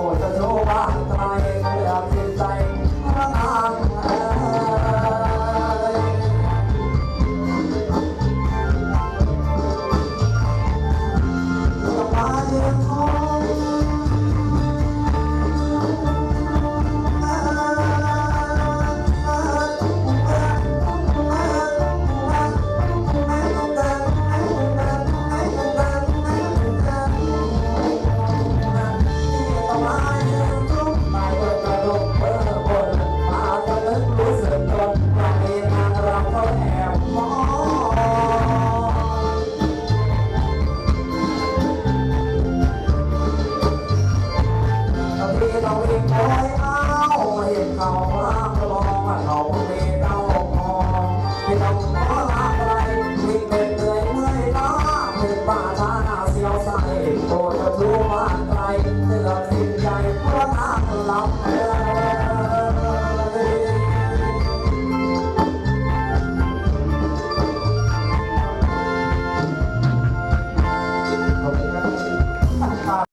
โอ้เจ้าโช เราเองคอยเอาเห็นเขาล้างก็ลองว่าเขา